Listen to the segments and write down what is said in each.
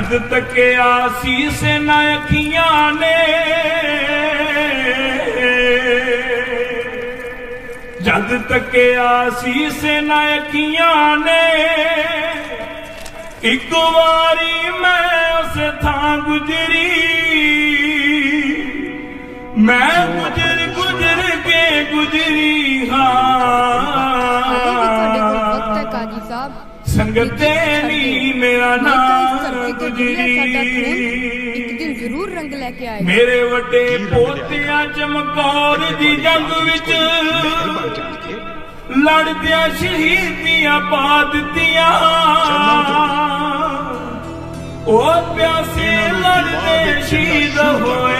ਜਦ ਤੱਕਿਆ ਸੀਸ ਨਾ ਅੱਖੀਆਂ ਨੇ ਜਦ ਤੱਕਿਆ ਸੀਸ ਨਾ ਅੱਖੀਆਂ ਨੇ ਇੱਕ ਵਾਰੀ ਮੈਂ ਉਸ ਥਾਂ ਗੁਜਰੀ ਮੈਂ ਗੁਜਰ ਗੁਜਰ ਕੇ ਗੁਜਰੀ ਅਜੇ ਵੀ ਤੁਹਾਡੇ ਕੋਲ ਵਕਤ ਹੈ ਸਾਡਾ ਖੂਨ ਇੱਕ ਦਿਨ ਜ਼ਰੂਰ ਰੰਗ ਲੈ ਕੇ ਆਏਗਾ। ਮੇਰੇ ਵੱਡੇ ਪੋਤਿਆਂ ਚਮਕੌਰ ਦੀ ਜੰਗ ਵਿੱਚ ਲੜਦਿਆਂ ਸ਼ਹੀਦੀਆਂ ਪਾ ਦਿੱਤੀਆਂ। ਉਹ ਪਿਆਸੇ ਲੜਦੇ ਸ਼ਹੀਦ ਹੋਏ।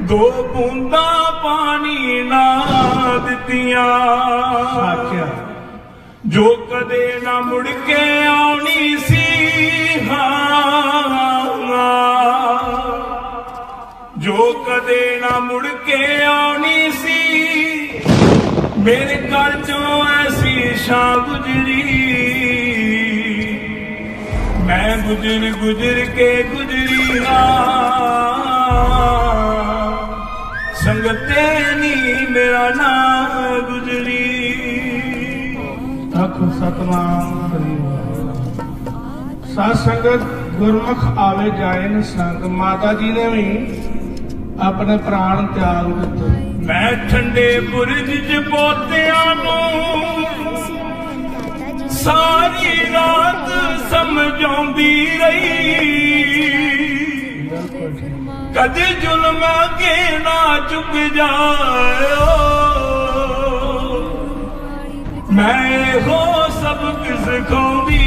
ਦੋ ਬੂੰਦਾਂ ਪਾਣੀ ਨਾ ਦਿੱਤੀਆਂ। ਜੋ ਕਦੇ ਨਾ ਮੁੜ ਕੇ ਆਉਣੀ ਸੀ ਹਾਂ ਜੋ ਕਦੇ ਨਾ ਮੁੜ ਕੇ ਆਉਣੀ ਸੀ, ਮੇਰੇ ਘਰ ਚੋਂ ਐਸੀ ਸ਼ਾਂ ਗੁਜਰੀ। ਮੈਂ ਗੁਜਰ ਗੁਜਰ ਕੇ ਗੁਜਰੀ ਹਾਂ। ਸੰਗਤੇ ਨੀ ਮੇਰਾ ਨਾਮ ਗੁਜਰੀ। ਆਖੋ ਸਤਨਾਮ ਹਰੀ ਸਾਧ ਸੰਗਤ ਗੁਰਮੁਖ ਆਵੇ ਜਾਏ ਨ ਸੰਗ ਮਾਤਾ ਜੀ ਨੇ ਵੀ ਆਪਣੇ ਪ੍ਰਾਣ ਤਿਆਗ ਦਿੱਤੇ। ਮੈਂ ਠੰਡੇ ਬੁਰਜ ਚ ਪੋਤਿਆਂ ਨੂੰ ਸਾਰੀ ਰਾਤ ਸਮਝਾਉਂਦੀ ਰਹੀ। ਕਦੇ ਜ਼ੁਲਮ ਅਗੇ ਨਾ ਚੁੱਕ ਜਾਇਓ। ਮੈਂ ਹੋ ਇਹੋ ਸਬਕ ਸਿਖਾਉਂਦੀ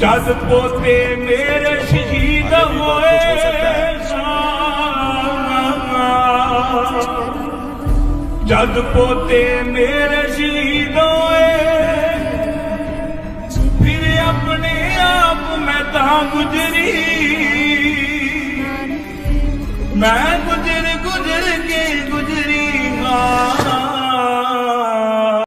ਜਦ ਪੋਤੇ ਮੇਰੇ ਸ਼ਹੀਦ ਹੋਏ ਜਦ ਪੋਤੇ ਮੇਰੇ ਸ਼ਹੀਦ ਹੋਏ, ਫਿਰ ਆਪਣੇ ਆਪ ਮੈਂ ਤਾਂ ਗੁਜਰੀ। ਮੈਂ